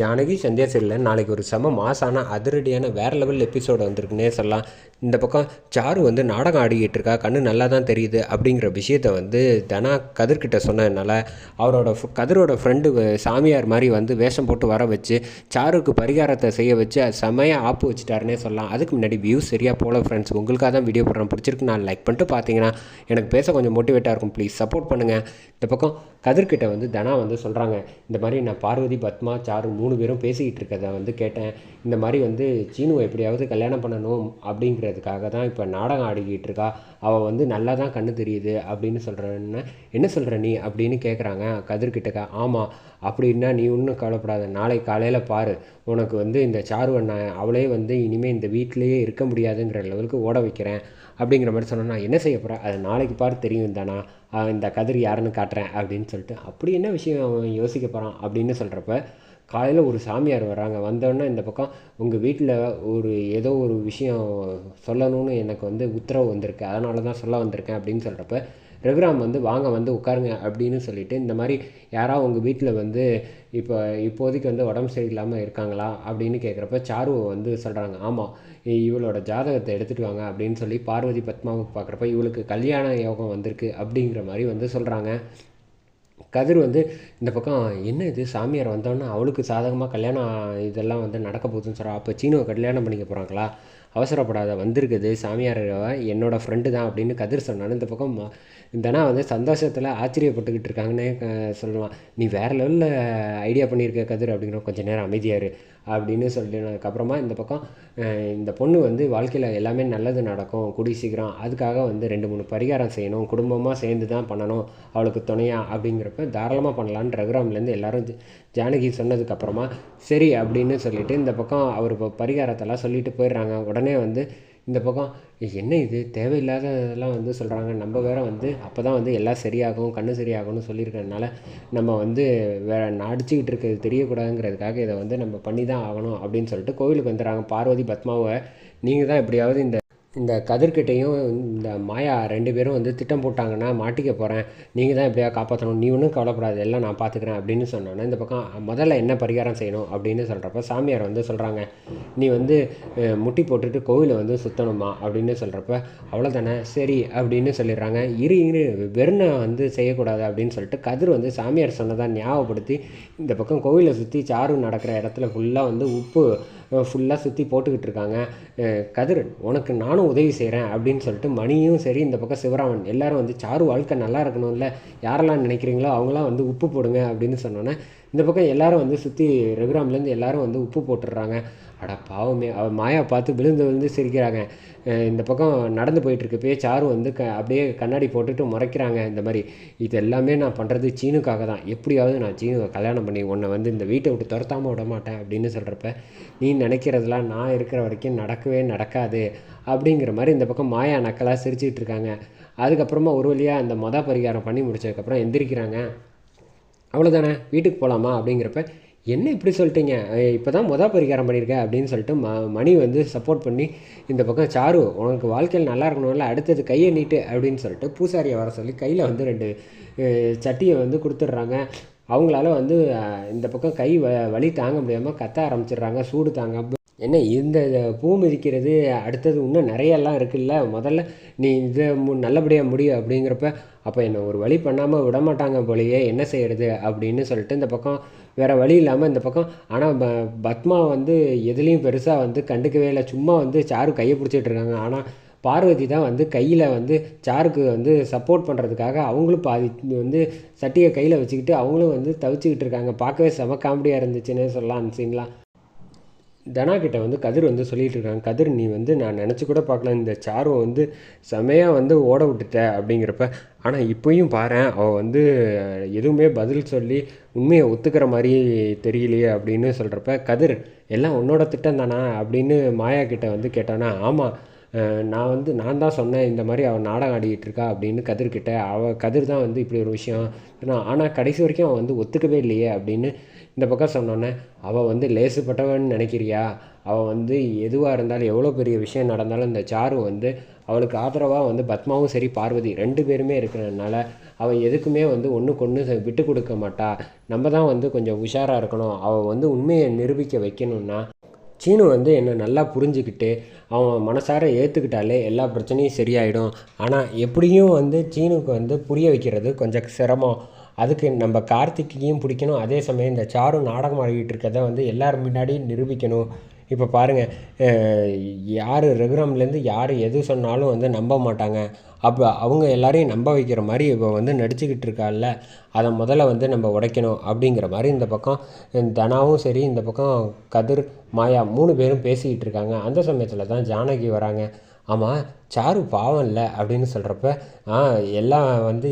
ஜானகி சந்தியா சீரியலில். நாளைக்கு ஒரு செம மாசான அதிரடியான வேறு லெவல் எபிசோடு வந்திருக்குன்னே சொல்லலாம். இந்த பக்கம் சாரு வந்து நாடகம் ஆடிக்கிட்டு இருக்கா கண்ணு நல்லா தான் தெரியுது அப்படிங்கிற விஷயத்த வந்து தனா கதிர்கிட்ட சொன்னதுனால அவரோட கதிரோட ஃப்ரெண்டு சாமியார் மாதிரி வந்து வேஷம் போட்டு வர வச்சு சாருக்கு பரிகாரத்தை செய்ய வச்சு அது செமையாக ஆப்பு வச்சுட்டாருன்னே சொல்லலாம். அதுக்கு முன்னாடி வியூஸ் சரியாக போல ஃப்ரெண்ட்ஸ் உங்களுக்காக தான் வீடியோ போடுறேன். பிடிச்சிருக்கு நான் லைக் பண்ணிட்டு பார்த்தீங்கன்னா எனக்கு பேச கொஞ்சம் மோட்டிவேட்டாக இருக்கும். ப்ளீஸ் சப்போர்ட் பண்ணுங்கள் இந்த பக்கம் கதிர்கிட்ட வந்து தனா வந்து சொல்கிறாங்க இந்த மாதிரி நான் பார்வதி பத்மா சாரு மூணு மூணு பேரும் பேசிக்கிட்டு இருக்கிறத வந்து கேட்டேன். இந்த மாதிரி வந்து சீனுவை எப்படியாவது கல்யாணம் பண்ணணும் அப்படிங்கிறதுக்காக தான் இப்போ நாடகம் ஆடிக்கிட்டு இருக்கா அவள் வந்து நல்லா தான் கண்ணு தெரியுது அப்படின்னு சொல்கிறேன்னு என்ன சொல்கிற நீ அப்படின்னு கேட்குறாங்க கதிர்கிட்டக்கா ஆமாம் அப்படின்னா நீ ஒன்றும் கவலைப்படாத. நாளை காலையில் பாரு. உனக்கு வந்து இந்த சாருவை அவளே வந்து இனிமேல் இந்த வீட்டிலேயே இருக்க முடியாதுங்கிற லெவலுக்கு ஓட வைக்கிறேன் அப்படிங்கிற மாதிரி சொன்னால் நான் என்ன செய்ய போகிறேன் அது நாளைக்கு பார் தெரியும் தானா? அவன் இந்த கதிர் யாருன்னு காட்டுறேன். அப்படின்னு சொல்லிட்டு அப்படி என்ன விஷயம் அவன் யோசிக்க போகிறான் அப்படின்னு சொல்கிறப்ப காலையில் ஒரு சாமியார் வர்றாங்க. வந்தோடனே இந்த பக்கம் உங்கள் வீட்டில் ஒரு ஏதோ ஒரு விஷயம் சொல்லணும்னு எனக்கு வந்து உத்தரவு வந்திருக்கு. அதனால தான் சொல்ல வந்திருக்கேன் அப்படின்னு சொல்கிறப்ப ரகுராம் வந்து வாங்க வந்து உட்காருங்க அப்படின்னு சொல்லிட்டு இந்த மாதிரி யாராவது உங்கள் வீட்டில் வந்து இப்போ இப்போதைக்கு வந்து உடம்பு சரியில்லாமல் இருக்காங்களா? அப்படின்னு கேட்குறப்ப சாருவை வந்து சொல்கிறாங்க ஆமாம் இவளோட ஜாதகத்தை எடுத்துகிட்டு வாங்க அப்படின்னு சொல்லி பார்வதி பத்மாவுக்கு பார்க்குறப்ப இவளுக்கு கல்யாண யோகம் வந்திருக்கு அப்படிங்கிற மாதிரி வந்து சொல்கிறாங்க கதிர் வந்து இந்த பக்கம் என்ன இது? சாமியார் வந்தோன்னே அவளுக்கு சாதகமாக கல்யாணம் இதெல்லாம் வந்து நடக்க போகுதுன்னு சொல்கிறா அப்போ சீனுவை கல்யாணம் பண்ணிக்க போகிறாங்களா அவசரப்படாத வந்திருக்குது சாமியார் என்னோட ஃப்ரெண்டு தான் அப்படின்னு கதிர் சொன்னாலும் இந்த பக்கம் ம- தனா வந்து சந்தோஷத்தில் ஆச்சரியப்பட்டுக்கிட்டு இருக்காங்கன்னே க- சொல்லுவான். நீ வேறு லெவலில் ஐடியா பண்ணியிருக்க கதிர் அப்படிங்கிற கொஞ்சம் நேரம் அமைதியார் அப்படின்னு சொல்லினதுக்கப்புறமா இந்த பக்கம் இந்த பொண்ணு வந்து வாழ்க்கையில் எல்லாமே நல்லது நடக்கும் குடி சீக்கிரம். அதுக்காக வந்து ரெண்டு மூணு பரிகாரம் செய்யணும் குடும்பமாக சேர்ந்து தான் பண்ணணும் அவளுக்கு துணையா அப்படிங்கிறப்ப தாராளமாக பண்ணலான்னு ரகுராம்லேருந்து எல்லாரும் ஜானகி சொன்னதுக்கப்புறமா சரி அப்படின்னு சொல்லிவிட்டு இந்த பக்கம் அவர் இப்போ பரிகாரத்தெல்லாம் சொல்லிட்டு போயிடுறாங்க. உடனே உடனே வந்து இந்த பக்கம் என்ன இது? தேவையில்லாததெல்லாம் வந்து சொல்கிறாங்க நம்ம வேற வந்து அப்போ தான் வந்து எல்லாம் சரியாகும் கண்ணு சரியாகும்னு சொல்லியிருக்கறதுனால நம்ம வந்து வேற நடிச்சுக்கிட்டு இருக்கிறது தெரியக்கூடாதுங்கிறதுக்காக இதை வந்து நம்ம பண்ணி தான் ஆகணும் அப்படின்னு சொல்லிட்டு கோவிலுக்கு வந்துடுறாங்க. பார்வதி பத்மாவை நீங்கள் தான் எப்படியாவது இந்த இந்த கதிர்கிட்டையும் இந்த மாயா ரெண்டு பேரும் வந்து திட்டம் போட்டாங்கன்னா மாட்டிக்க போகிறேன் நீங்கள் தான் எப்படியா காப்பாற்றணும் நீ ஒன்றும் கவலைப்படாது எல்லாம் நான் பார்த்துக்கிறேன் அப்படின்னு சொன்னோன்னே இந்த பக்கம் முதல்ல என்ன பரிகாரம் செய்யணும் அப்படின்னு சொல்கிறப்ப சாமியார் வந்து சொல்கிறாங்க நீ வந்து முட்டி போட்டுட்டு கோவிலை வந்து சுற்றணுமா அப்படின்னு சொல்கிறப்ப அவ்வளோதானே சரி அப்படின்னு சொல்லிடுறாங்க. இரு இரு வெறுனை வந்து செய்யக்கூடாது அப்படின்னு சொல்லிட்டு கதிர் வந்து சாமியார் சொன்னதை ஞாபகப்படுத்தி இந்த பக்கம் கோவிலை சுற்றி சாரு நடக்கிற இடத்துல ஃபுல்லாக வந்து உப்பு ஃபுல்லாக சுற்றி போட்டுக்கிட்டு இருக்காங்க. அஹ் கதிர் உனக்கு நானும் உதவி செய்கிறேன் அப்படின்னு சொல்லிட்டு மணியும் சரி இந்த பக்கம் சிவராமன் எல்லாரும் வந்து சாரு வாழ்க்கை நல்லா இருக்கணும்ல. யாரெல்லாம் நினைக்கிறீங்களோ அவங்களாம் வந்து உப்பு போடுங்க அப்படின்னு சொன்னோன்னே இந்த பக்கம் எல்லாரும் வந்து சுற்றி ரகுராம்லேருந்து எல்லாரும் வந்து உப்பு போட்டுடுறாங்க. அட பாவமே அவள் மாயா பார்த்து விழுந்து விழுந்து சிரிக்கிறாங்க. இந்த பக்கம் நடந்து போயிட்டு இருக்கப்பயே சாரு வந்து க அப்படியே கண்ணாடி போட்டுட்டு முறைக்கிறாங்க இந்த மாதிரி. இது எல்லாமே நான் பண்ணுறது சீனுக்காக தான். எப்படியாவது நான் சீனுவை கல்யாணம் பண்ணி உன்னை வந்து இந்த வீட்டை விட்டு துரத்தாமல் விட மாட்டேன் அப்படின்னு சொல்கிறப்ப நீ நினைக்கிறதெல்லாம் நான் இருக்கிற வரைக்கும் நடக்கவே நடக்காது அப்படிங்கிற மாதிரி இந்த பக்கம் மாயா நக்கலாக சிரிச்சிட்டு இருக்காங்க. அதுக்கப்புறமா ஒரு வழியாக அந்த மொத பரிகாரம் பண்ணி முடிச்சதுக்கப்புறம் எந்திரிக்கிறாங்க. அவ்வளோதானே வீட்டுக்கு போகலாமா அப்படிங்கிறப்ப என்ன இப்படி சொல்லிட்டீங்க? இப்போ தான் மொதல் பரிகாரம் பண்ணியிருக்க அப்படின்னு சொல்லிட்டு ம மணி வந்து சப்போர்ட் பண்ணி இந்த பக்கம் சாரு உனக்கு வாழ்க்கையில் நல்லா இருக்கணும்ல அடுத்தது கையை நீட்டு அப்படின்னு சொல்லிட்டு பூசாரியை வர சொல்லி கையில் வந்து ரெண்டு சட்டியை வந்து கொடுத்துட்றாங்க. அவங்களால வந்து இந்த பக்கம் கை வ வலி தாங்க முடியாமல் கத்த ஆரம்பிச்சிடுறாங்க சூடு தாங்க என்ன இந்த பூ மிதிக்கிறது அடுத்தது இன்னும் நிறையெல்லாம் இருக்குல்ல? முதல்ல நீ இதை மு நல்லபடியாக முடியும் அப்படிங்கிறப்ப அப்போ என்னை ஒரு வழி பண்ணாமல் விட மாட்டாங்க போலயே என்ன செய்யறது அப்படின்னு சொல்லிட்டு இந்த பக்கம் வேறு வழி இல்லாமல் இந்த பக்கம் ஆனால் ப பத்மா வந்து எதுலேயும் பெருசாக வந்து கண்டுக்கவே இல்லை. சும்மா வந்து சாரு கையை பிடிச்சிட்டு இருக்காங்க. ஆனால் பார்வதி தான் வந்து கையில் வந்து சாருக்கு வந்து சப்போர்ட் பண்ணுறதுக்காக அவங்களும் பாதி வந்து சட்டியை கையில் வச்சுக்கிட்டு அவங்களும் வந்து தவிச்சுக்கிட்டு இருக்காங்க. பார்க்கவே செம காமெடியாக இருந்துச்சுன்னு சொல்லலாம் அந்த சீன்லாம் தனா கிட்ட வந்து கதிர் வந்து சொல்லிட்டு இருக்காங்க. கதிர் நீ வந்து நான் நினச்சி கூட பார்க்கல. இந்த சாருவை வந்து செமையாக வந்து ஓட விட்டுட்ட அப்படிங்கிறப்ப ஆனால் இப்போயும் பாரேன் அவள் வந்து எதுவுமே பதில் சொல்லி உண்மையை ஒத்துக்கிற மாதிரி தெரியலையே அப்படின்னு சொல்கிறப்ப கதிர் எல்லாம் உன்னோட திட்டம் தானா அப்படின்னு மாயா கிட்ட வந்து கேட்டானா ஆமாம் நான் வந்து நான் தான் சொன்னேன் இந்த மாதிரி அவள் நாடகம் ஆடிக்கிட்டு இருக்கா அப்படின்னு கதிர்கிட்ட அவள் கதிர் தான் வந்து இப்படி ஒரு விஷயம் ஆனால் ஆனால் கடைசி வரைக்கும் அவன் வந்து ஒத்துக்கவே இல்லையே அப்படின்னு இந்த பக்கம் சொன்னோன்னே அவள் வந்து லேசுப்பட்டவன்னு நினைக்கிறியா? அவள் வந்து எதுவாக இருந்தாலும் எவ்வளோ பெரிய விஷயம் நடந்தாலும் இந்த சாரு வந்து அவளுக்கு ஆதரவாக வந்து பத்மாவும் சரி பார்வதி ரெண்டு பேருமே இருக்கிறதுனால அவள் எதுக்குமே வந்து ஒன்றுக்கு ஒன்று விட்டு கொடுக்க மாட்டா. நம்ம தான் வந்து கொஞ்சம் உஷாராக இருக்கணும். அவள் வந்து உண்மையை நிரூபிக்க வைக்கணும்னா சீனு வந்து என்னை நல்லா புரிஞ்சுக்கிட்டு அவன் மனசார ஏற்றுக்கிட்டாலே எல்லா பிரச்சனையும் சரியாயிடும். ஆனால் எப்படியும் வந்து சீனுக்கு வந்து புரிய வைக்கிறது கொஞ்சம் சிரமம். அதுக்கு நம்ம கார்த்திக்கையும் பிடிக்கணும். அதே சமயம் இந்த சாரு நாடகம் ஆடிக்கிட்டு இருக்கிறத வந்து எல்லோரும் முன்னாடியும் நிரூபிக்கணும். இப்போ பாருங்கள் யார் ரகுராம்லேருந்து யார் எது சொன்னாலும் வந்து நம்ப மாட்டாங்க. அப்போ அவங்க எல்லாரையும் நம்ப வைக்கிற மாதிரி இப்போ வந்து நடிச்சுக்கிட்டு இருக்கால அதை முதல்ல வந்து நம்ம உடைக்கணும் அப்படிங்கிற மாதிரி இந்த பக்கம் தனாவும் சரி இந்த பக்கம் கதிர் மாயா மூணு பேரும் பேசிக்கிட்டு இருக்காங்க. அந்த சமயத்தில் தான் ஜானகி வராங்க. ஆமாம் சாரு பாவம் இல்லை அப்படின்னு சொல்கிறப்ப ஆ எல்லாம் வந்து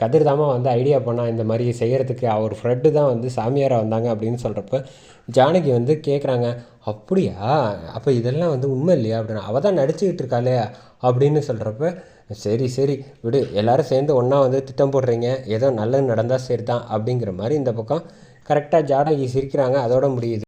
கதிர் தாமா வந்து ஐடியா பண்ணால் இந்த மாதிரி செய்கிறதுக்கு அவர் ஃப்ரெண்டு தான் வந்து சாமியாராக வந்தாங்க அப்படின்னு சொல்கிறப்ப ஜானகி வந்து கேட்குறாங்க அப்படியா? அப்போ இதெல்லாம் வந்து உண்மை இல்லையா? அப்படின்னு அவள் தான் நடிச்சுக்கிட்டு இருக்காளே அப்படின்னு சொல்கிறப்ப சரி சரி விடு எல்லாரும் சேர்ந்து ஒன்றா வந்து திட்டம் போடுறீங்க ஏதோ நல்லது நடந்தால் சரி தான் அப்படிங்கிற மாதிரி இந்த பக்கம் கரெக்டாக ஜானகி சிரிக்கிறாங்க அதோட முடியுது.